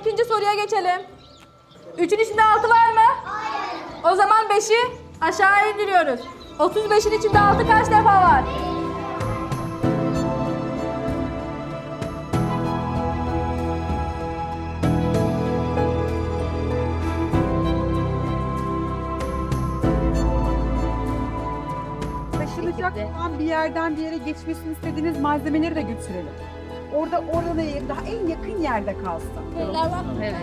ikinci soruya geçelim. Üçün içinde altı var mı? Hayır. O zaman beşi aşağı indiriyoruz. 35'in içinde altı kaç defa var? Taşınacak olan bir yerden bir yere geçmesini istediğiniz malzemeleri de götürelim. Orada oraya daha en yakın yerde kalsın. Evet.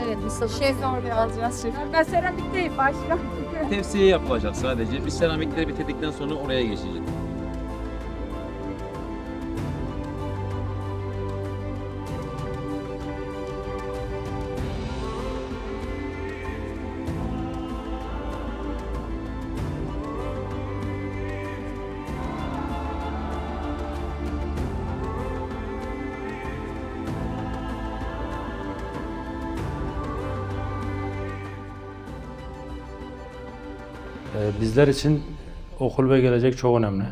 Evet. Şey zor alacağız şef. Ben seramik değil başka. Tepsiye yapılacak sadece. Biz seramikleri bitirdikten sonra oraya geçeceğiz. Bizler için okul ve gelecek çok önemli.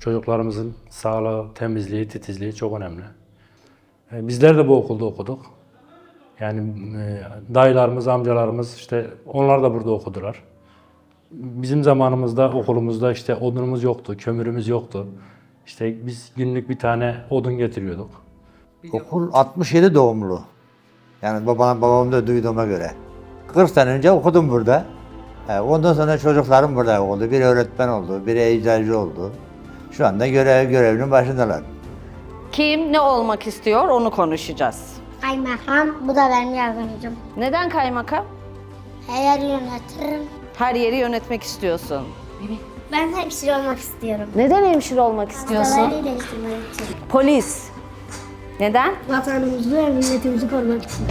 Çocuklarımızın sağlığı, temizliği, titizliği çok önemli. Ee, Bizler de bu okulda okuduk. Yani e, dayılarımız, amcalarımız işte onlar da burada okudular. Bizim zamanımızda okulumuzda işte odunumuz yoktu, kömürümüz yoktu. İşte biz günlük bir tane odun getiriyorduk. Okul 67 doğumlu. Yani babam, babam da duyduğuma göre. 40 sene önce okudum burada. E, Ondan sonra çocuklarım burada oldu. Biri öğretmen oldu, biri eczacı oldu. Şu anda görev görevinin başındalar. Kim ne olmak istiyor onu konuşacağız. Kaymakam, bu da benim yardımcım. Neden kaymakam? Her yeri yönetirim. Her yeri yönetmek istiyorsun. Ben hemşire olmak istiyorum. Neden hemşire olmak istiyorsun? Hastaları iyileştirmek için. Polis. Neden? Vatanımızı ve milletimizi korumak için.